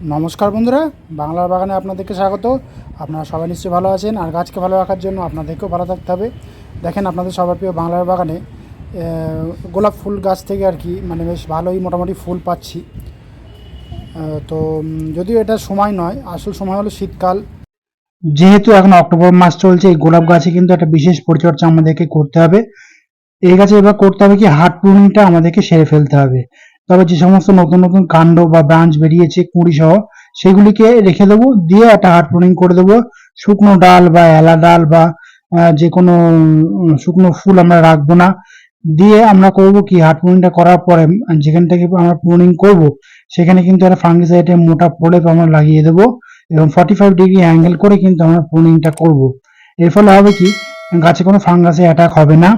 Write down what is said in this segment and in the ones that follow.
নমস্কার বন্ধুরা, বাংলার বাগানে আপনাদেরকে স্বাগত। আপনারা সবাই নিশ্চয়ই ভালো আছেন, আর গাছকে ভালো রাখার জন্য আপনাদেরকেও ভালো থাকতে হবে। দেখেন আপনাদের সবার প্রিয় বাংলার বাগানে গোলাপ ফুল গাছ থেকে আর কি মানে বেশ ভালোই মোটামুটি ফুল পাচ্ছি। তো যদিও এটা সময় নয়, আসল সময় হলো শীতকাল। যেহেতু এখন অক্টোবর মাস চলছে, এই গোলাপ গাছে কিন্তু একটা বিশেষ পরিচর্যা আমাদেরকে করতে হবে। এই গাছে এবার করতে হবে কি হার্ট প্রুনিংটা আমাদেরকে সেরে ফেলতে হবে। তবে যে সমস্ত নতুন নতুন কাণ্ড বা ব্রাঞ্চ বেরিয়েছে কুড়ি সহ, সেগুলিকে রেখে দেবো, দিয়ে একটা হার্ড প্রুনিং করে দেবো। শুকনো ডাল বা এলা ডাল বা যে কোনো শুকনো ফুল আমরা রাখব না। দিয়ে আমরা করব কি হার্ড প্রুনিংটা করার পরে যেখান থেকে আমরা প্রুনিং করব, সেখানে কিন্তু একটা ফাঙ্গিসাইডের মোটা প্রলেপ আমরা লাগিয়ে দেবো এবং ফর্টি ফাইভ ডিগ্রি অ্যাঙ্গেল করে কিন্তু আমরা প্রুনিংটা করব। এর ফলে হবে কি গাছে কোনো ফাঙ্গাসে অ্যাটাক হবে না।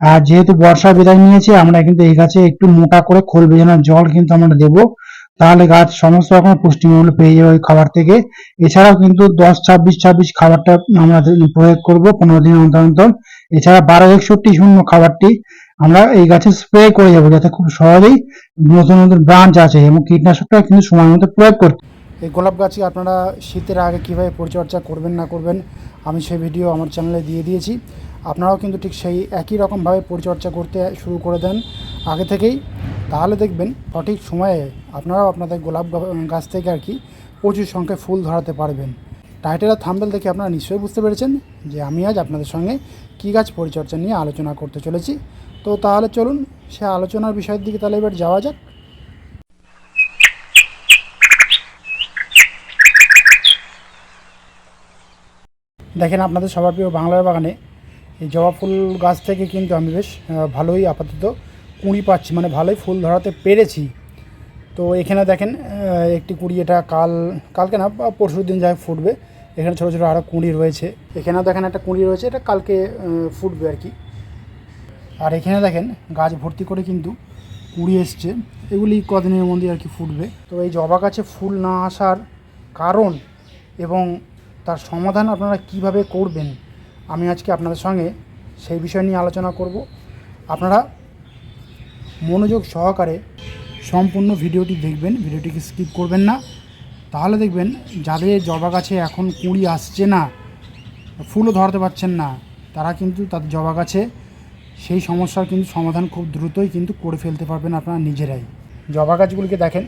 আর যেহেতু বর্ষা বিদায় নিয়েছে, আমরা কিন্তু এই গাছে একটু মোটা করে খোল ভেজানোর জল কিন্তু আমরা দেবো। তাহলে গাছ সমস্ত রকম পুষ্টিমূল্য পেয়ে যাবে ওই খাবার থেকে। এছাড়াও কিন্তু দশ, ছাব্বিশ ছাব্বিশ খাবারটা আমরা প্রয়োগ করব পনেরো দিন অন্তর অন্তর। এছাড়া বারো, একষট্টি শূন্য খাবারটি আমরা এই গাছে স্প্রে করে যাব যাতে খুব সহজেই নতুন নতুন ব্রাঞ্চ আছে এবং কীটনাশকটা কিন্তু সময় মতো প্রয়োগ করতে এই গোলাপ গাছে আপনারা শীতের আগে কীভাবে পরিচর্যা করবেন না করবেন, আমি সেই ভিডিও আমার চ্যানেলে দিয়ে দিয়েছি। আপনারাও কিন্তু ঠিক সেই একই রকমভাবে পরিচর্যা করতে শুরু করে দেন আগে থেকেই। তাহলে দেখবেন সঠিক সময়ে আপনারাও আপনাদের গোলাপ গাছ থেকে আর কি প্রচুর সংখ্যায় ফুল ধরাতে পারবেন। টাইটেল আর থাম্বেল দেখে আপনারা নিশ্চয়ই বুঝতে পেরেছেন যে আমি আজ আপনাদের সঙ্গে কী গাছ পরিচর্যা নিয়ে আলোচনা করতে চলেছি। তো তাহলে চলুন সে আলোচনার বিষয়ের দিকে তাহলে এবার যাওয়া যাক। দেখেন আপনাদের সবার প্রিয় বাংলার বাগানে এই জবা ফুল গাছ থেকে কিন্তু আমি বেশ ভালোই আপাতত কুঁড়ি পাচ্ছি মানে ভালোই ফুল ধরাতে পেরেছি। তো এখানে দেখেন একটি কুঁড়ি, এটা কাল, কালকে না পরশু দিন যাই ফুটবে, এখানে ছোটো ছোটো আরও কুঁড়ি রয়েছে। এখানেও দেখেন একটা কুঁড়ি রয়েছে, এটা কালকে ফুটবে আর কি। আর এখানে দেখেন, গাছ ভর্তি করে কিন্তু কুড়ি এসছে, এগুলি কদিনের মধ্যে আর কি ফুটবে। তো এই জবা গাছে ফুল না আসার কারণ এবং তার সমাধান আপনারা কীভাবে করবেন, আমি আজকে আপনাদের সঙ্গে সেই বিষয় নিয়ে আলোচনা করব। আপনারা মনোযোগ সহকারে সম্পূর্ণ ভিডিওটি দেখবেন, ভিডিওটিকে স্কিপ করবেন না। তাহলে দেখবেন যাদের জবা গাছে এখন কুঁড়ি আসছে না, ফুলও ধরতে পারছেন না, তারা কিন্তু তাদের জবা গাছে সেই সমস্যার কিন্তু সমাধান খুব দ্রুতই কিন্তু করে ফেলতে পারবেন আপনারা নিজেরাই। জবা গাছগুলিকে দেখেন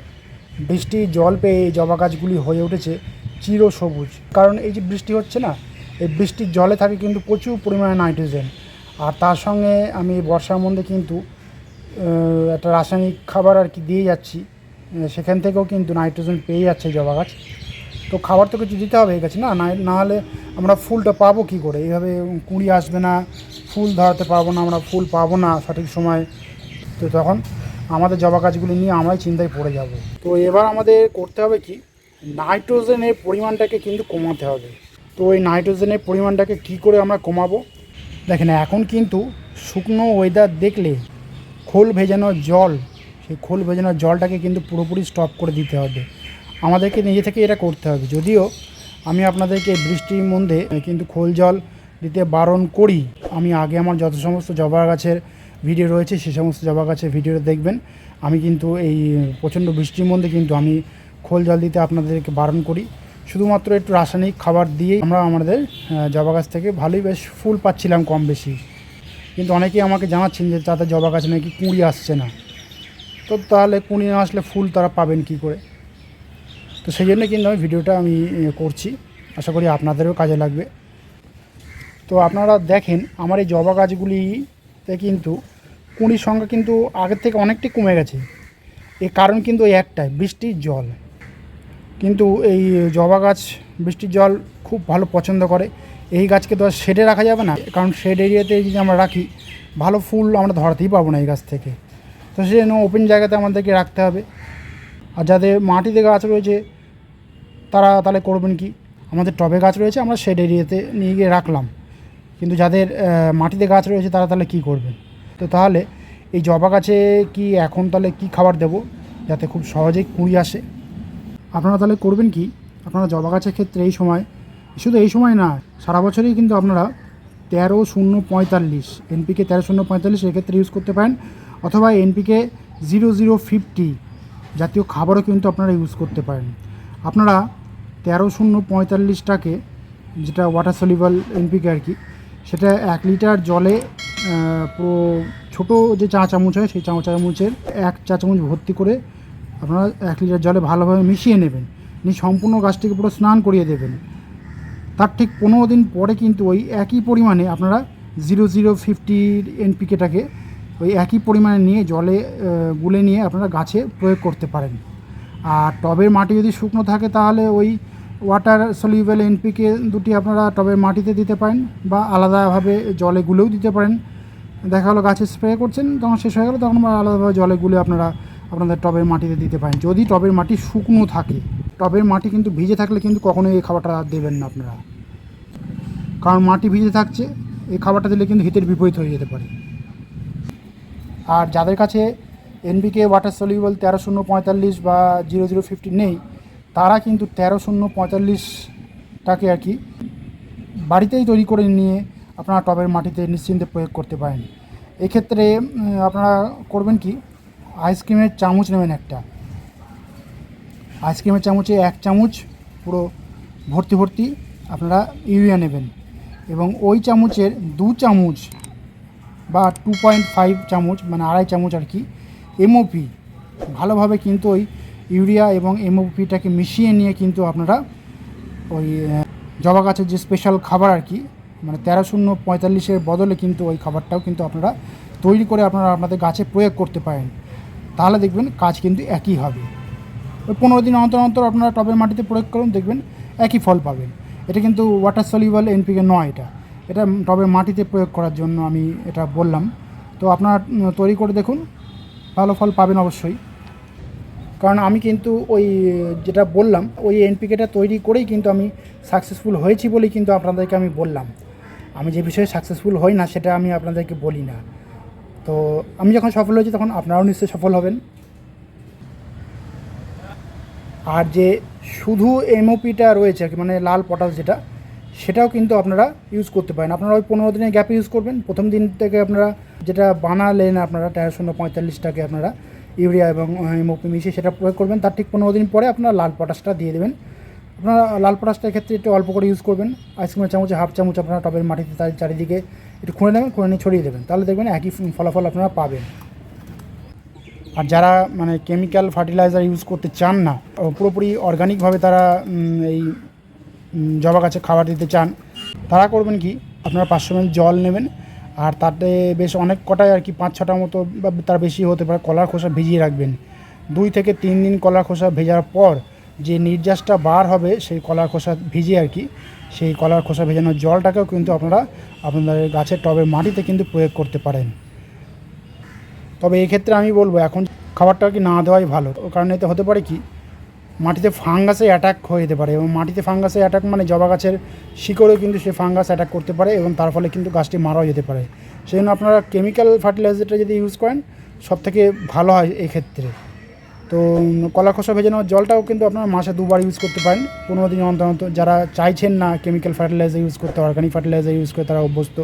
বৃষ্টি জল পেয়ে এই জবা গাছগুলি হয়ে উঠেছে। চির সবুজ। কারণ এই যে বৃষ্টি হচ্ছে না, এই বৃষ্টির জলে থাকে কিন্তু প্রচুর পরিমাণে নাইট্রোজেন। আর তার সঙ্গে আমি বর্ষার মধ্যে কিন্তু একটা রাসায়নিক খাবার আর কি দিয়ে যাচ্ছি সেখান থেকেও কিন্তু নাইট্রোজেন পেয়ে যাচ্ছে জবা গাছ। তো খাবার তো কিছু দিতে হবে এই গাছে না, না- হলে আমরা ফুলটা পাবো কি করে? এইভাবে কুঁড়ি আসবে না, ফুল ধরাতে পারব না, আমরা ফুল পাবো না সঠিক সময়। তো তখন আমাদের জবা গাছগুলি নিয়ে আমরাই চিন্তায় পড়ে যাব। তো এবার আমাদের করতে হবে কি নাইট্রোজেনের পরিমাণটাকে কিন্তু কমাতে হবে। তো এই নাইট্রোজেনের পরিমাণটাকে কি করে আমরা কমাবো? দেখেন, এখন কিন্তু শুকনো ওয়েদার দেখলে খোল ভেজানো জল, সেই খোল ভেজানো জলটাকে কিন্তু পুরোপুরি স্টপ করে দিতে হবে। আমাদেরকে নিজে থেকে এটা করতে হবে। যদিও আমি আপনাদেরকে বৃষ্টির মধ্যে কিন্তু খোল জল দিতে বারণ করি, আমি আগে আমার যত সমস্ত জবা গাছের ভিডিও রয়েছে, সে সমস্ত জবা গাছের ভিডিও দেখবেন। আমি কিন্তু এই প্রচণ্ড বৃষ্টির মধ্যে কিন্তু আমি খোল জল দিতে আপনাদেরকে বারণ করি। শুধুমাত্র একটু রাসায়নিক খাবার দিয়েই আমরা আমাদের জবা গাছ থেকে ভালোই বেশ ফুল পাচ্ছিলাম কম বেশি। কিন্তু অনেকেই আমাকে জানাচ্ছেন যে তাদের জবা গাছ নাকি কুঁড়ি আসছে না। তো তাহলে কুঁড়ি না আসলে ফুল তারা পাবেন কি করে? তো সেই জন্য কিন্তু আমি ভিডিওটা আমি করছি। আশা করি আপনাদেরও কাজে লাগবে। তো আপনারা দেখেন, আমার এই জবা গাছগুলিতে কিন্তু কুঁড়ির সংখ্যা কিন্তু আগের থেকে অনেকটাই কমে গেছে। এর কারণ কিন্তু ওই একটাই, বৃষ্টির জল। কিন্তু এই জবা গাছ, বৃষ্টির জল খুব ভালো পছন্দ করে। এই গাছকে তো আর শেডে রাখা যাবে না, কারণ শেড এরিয়াতে যদি আমরা রাখি, ভালো ফুল আমরা ধরাতেই পাবো না এই গাছ থেকে। তো সেই জন্য ওপেন জায়গাতে আমাদেরকে রাখতে হবে। আর যাদের মাটিতে গাছ রয়েছে, তারা তাহলে করবেন কি? আমাদের টবে গাছ রয়েছে, আমরা শেড এরিয়াতে নিয়ে গিয়ে রাখলাম। কিন্তু যাদের মাটিতে গাছ রয়েছে, তারা তাহলে কি করবেন? তো তাহলে এই জবা গাছে কি এখন তাহলে কি খাবার দেব? যাতে খুব সহজেই কুঁড়ি আসে। আপনারা তাহলে করবেন কি? আপনারা জবা গাছের ক্ষেত্রে এই সময়, শুধু এই সময় না, সারা বছরই কিন্তু আপনারা তেরো শূন্য পঁয়তাল্লিশ এনপিকে তেরো শূন্য পঁয়তাল্লিশ এক্ষেত্রে ইউজ করতে পারেন, অথবা এনপিকে জিরো জিরো ফিফটি জাতীয় খাবারও কিন্তু আপনারা ইউজ করতে পারেন। আপনারা তেরো শূন্য পঁয়তাল্লিশটাকে, যেটা ওয়াটার সলিউবল এনপিকে আর কি, সেটা এক লিটার জলে পুরো ছোটো যে চা চামচ হয়, সেই চা চামচের এক চা চামচ ভর্তি করে আপনারা এক লিটার জলে ভালোভাবে মিশিয়ে নেবেন। নিয়ে সম্পূর্ণ গাছটিকে পুরো স্নান করিয়ে দেবেন। তার ঠিক পনেরো দিন পরে কিন্তু ওই একই পরিমাণে আপনারা জিরো জিরো ফিফটির এনপিকেটাকে ওই একই পরিমাণে নিয়ে জলে গুলে নিয়ে আপনারা গাছে প্রয়োগ করতে পারেন। আর টবের মাটি যদি শুকনো থাকে তাহলে ওই ওয়াটার সলিউবেল এনপিকে দুটি আপনারা টবের মাটিতে দিতে পারেন বা আলাদাভাবে জলে গুলেও দিতে পারেন। দেখা হলো গাছে স্প্রে করছেন, তখন শেষ হয়ে গেলো, তখন আলাদাভাবে জলে গুলে আপনারা আপনাদের টবের মাটিতে দিতে পারেন। যদি টবের মাটি শুকনো থাকে, টবের মাটি কিন্তু ভিজে থাকলে কিন্তু কখনোই এই খাবারটা দেবেন না আপনারা। কারণ মাটি ভিজে থাকছে, এই খাবারটা দিলে কিন্তু হিতের বিপরীত হয়ে যেতে পারে। আর যাদের কাছে এনবিকে ওয়াটার সলিউবল তেরো শূন্য পঁয়তাল্লিশ বা জিরো জিরো ফিফটি নেই, তারা কিন্তু তেরো শূন্য পঁয়তাল্লিশটাকে আর কি বাড়িতেই তৈরি করে নিয়ে আপনারা টবের মাটিতে নিশ্চিন্তে প্রয়োগ করতে পারেন। এক্ষেত্রে আপনারা করবেন কি? আইসক্রিমের চামচ নেবেন একটা। আইসক্রিমের চামচে এক চামচ পুরো ভর্তি ভর্তি আপনারা ইউরিয়া নেবেন এবং ওই চামচের দু চামচ বা টু পয়েন্ট ফাইভ চামচ মানে আড়াই চামচ আর কি এমওপি ভালোভাবে কিন্তু ওই ইউরিয়া এবং এমওপিটাকে মিশিয়ে নিয়ে কিন্তু আপনারা ওই জবা গাছের যে স্পেশাল খাবার আর কি মানে তেরো শূন্য পঁয়তাল্লিশের বদলে কিন্তু ওই খাবারটাও কিন্তু আপনারা তৈরি করে আপনারা আপনাদের গাছে প্রয়োগ করতে পারেন। তাহলে দেখবেন কাজ কিন্তু একই হবে। ওই পনেরো দিন অন্তর অন্তর আপনারা টবের মাটিতে প্রয়োগ করুন, দেখবেন একই ফল পাবেন। এটা কিন্তু ওয়াটার সলিউবল এনপিকে নয় এটা। এটা টবের মাটিতে প্রয়োগ করার জন্য আমি এটা বললাম। তো আপনারা তৈরি করে দেখুন, ভালো ফল পাবেন অবশ্যই। কারণ আমি কিন্তু ওই যেটা বললাম, ওই এনপিকেটা তৈরি করেই কিন্তু আমি সাকসেসফুল হয়েছি বলেই কিন্তু আপনাদেরকে আমি বললাম। আমি যে বিষয়ে সাকসেসফুল হই না, সেটা আমি আপনাদেরকে বলি না। তো আমি যখন সফল হয়েছি তখন আপনারাও নিশ্চয়ই সফল হবেন। আর যে শুধু এমওপিটা রয়েছে আর মানে লাল পটাশ যেটা, সেটাও কিন্তু আপনারা ইউজ করতে পারেন। আপনারা ওই পনেরো দিনের গ্যাপে ইউজ করবেন। প্রথম দিন থেকে আপনারা যেটা বানালেন আপনারা তেরো শূন্য পঁয়তাল্লিশটাকে আপনারা ইউরিয়া এবং এমওপি মিশিয়ে সেটা প্রয়োগ করবেন। তার ঠিক পনেরো দিন পরে আপনারা লাল পটাশটা দিয়ে দেবেন। আপনারা লাল পটাশটা ক্ষেত্রে একটু অল্প করে ইউজ করবেন। আইসক্রিমের চামচে হাফ চামচ আপনারা টবের মাটিতে তার চারিদিকে একটু খুঁড়ে নেবেন খুঁড়ে নিয়ে ছড়িয়ে দেবেন। তাহলে দেখবেন একই ফলাফল আপনারা পাবেন। আর যারা মানে কেমিক্যাল ফার্টিলাইজার ইউজ করতে চান না পুরোপুরি অর্গানিকভাবে তারা এই জবা গাছে খাবার দিতে চান, তারা করবেন কি, আপনারা পাঁচশো ml জল নেবেন। আর তাতে বেশ অনেক কটাই আর কি পাঁচ ছটা মতো বা তার বেশি হতে পারে, কলার খোসা ভিজিয়ে রাখবেন। দুই থেকে তিন দিন কলার খোসা ভেজার পর যে নির্যাসটা বার হবে সেই কলার খোসা ভিজে আর কি, সেই কলার খোসা ভেজানোর জলটাকেও কিন্তু আপনারা আপনাদের গাছের টবের মাটিতে কিন্তু প্রয়োগ করতে পারেন। তবে এক্ষেত্রে আমি বলব, এখন খাবারটা কি না দেওয়াই ভালো। কারণ এতে হতে পারে কি, মাটিতে ফাঙ্গাসে অ্যাটাক হয়ে যেতে পারে এবং মাটিতে ফাঙ্গাসে অ্যাটাক মানে জবা গাছের শিকড়েও কিন্তু সে ফাঙ্গাস অ্যাটাক করতে পারে এবং তার ফলে কিন্তু গাছটি মারাও যেতে পারে। সেই জন্য আপনারা কেমিক্যাল ফার্টিলাইজারটা যদি ইউজ করেন সব থেকে ভালো হয় এক্ষেত্রে। তো কলা খোসা ভেজানোর জলটাও কিন্তু আপনারা মাসে দুবার ইউজ করতে পারেন। পনেরো দিন অন্তর অন্তর যারা চাইছেন না কেমিক্যাল ফার্টিলাইজার ইউজ করতে অর্গানিক ফার্টিলাইজার ইউজ করে তারা অভ্যস্ত।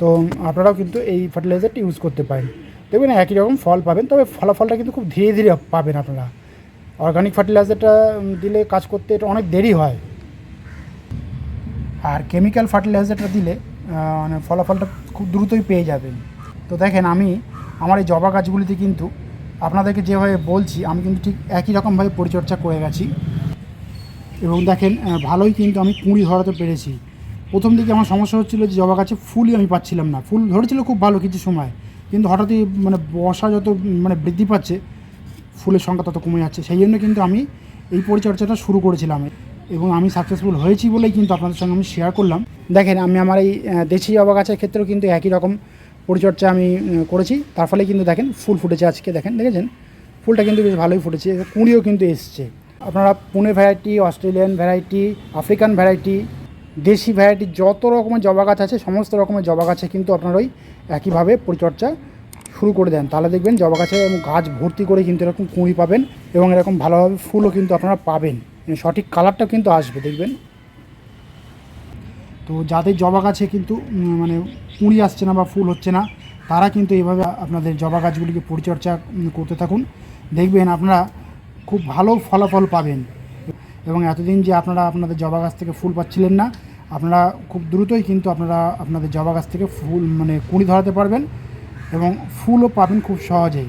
তো, আপনারাও কিন্তু এই ফার্টিলাইজারটি ইউজ করতে পারেন। দেখবেন একই রকম ফল পাবেন, তবে ফলাফলটা কিন্তু খুব ধীরে ধীরে পাবেন আপনারা। অর্গানিক ফার্টিলাইজারটা দিলে কাজ করতে এটা অনেক দেরি হয়। আর কেমিক্যাল ফার্টিলাইজারটা দিলে মানে ফলাফলটা খুব দ্রুতই পেয়ে যাবেন। তো দেখেন আমি, আমার এই জবা গাছগুলিতে কিন্তু আপনাদেরকে যেভাবে বলছি, আমি কিন্তু ঠিক একই রকমভাবে পরিচর্যা করে গেছি। এবং দেখেন ভালোই কিন্তু আমি কুঁড়ি ধরাতে পেরেছি। প্রথম দিকে আমার সমস্যা হচ্ছিল যে জবা গাছে ফুলই আমি পাচ্ছিলাম না। ফুল ধরেছিল খুব ভালো কিছু সময়, কিন্তু হঠাৎই মানে বর্ষা যত মানে বৃদ্ধি পাচ্ছে, ফুলের সংখ্যা তত কমে যাচ্ছে। সেই জন্য কিন্তু আমি এই পরিচর্যাটা শুরু করেছিলাম। এবং আমি সাকসেসফুল হয়েছি বলেই কিন্তু আপনাদের সঙ্গে আমি শেয়ার করলাম। দেখেন, আমি আমার এই দেশি জবা গাছের ক্ষেত্রেও কিন্তু একই রকম পরিচর্যা আমি করেছি। তার ফলে কিন্তু দেখেন ফুল ফুটেছে আজকে, দেখেন, দেখেছেন? ফুলটা কিন্তু বেশ ভালোই ফুটেছে, কুঁড়িও কিন্তু এসছে। আপনারা Pune variety Australian variety African variety দেশি ভ্যারাইটি যত রকমের জবা গাছ আছে, সমস্ত রকমের জবা গাছে কিন্তু আপনারা ওই একইভাবে পরিচর্যা শুরু করে দেন। তাহলে দেখবেন জবা গাছে গাছ ভর্তি করে কিন্তু এরকম কুঁড়ি পাবেন এবং এরকম ভালোভাবে ফুলও কিন্তু আপনারা পাবেন। সঠিক কালারটাও কিন্তু আসবে, দেখবেন? তো যাদের জবা গাছে কিন্তু মানে কুঁড়ি আসছে না বা ফুল হচ্ছে না, তারা কিন্তু এইভাবে আপনাদের জবা গাছগুলিকে পরিচর্যা করতে থাকুন। দেখবেন আপনারা খুব ভালো ফলাফল পাবেন। এবং এতদিন যে আপনারা আপনাদের জবা গাছ থেকে ফুল পাচ্ছিলেন না, আপনারা খুব দ্রুতই কিন্তু আপনারা আপনাদের জবা গাছ থেকে ফুল মানে কুঁড়ি ধরাতে পারবেন এবং ফুলও পাবেন খুব সহজেই।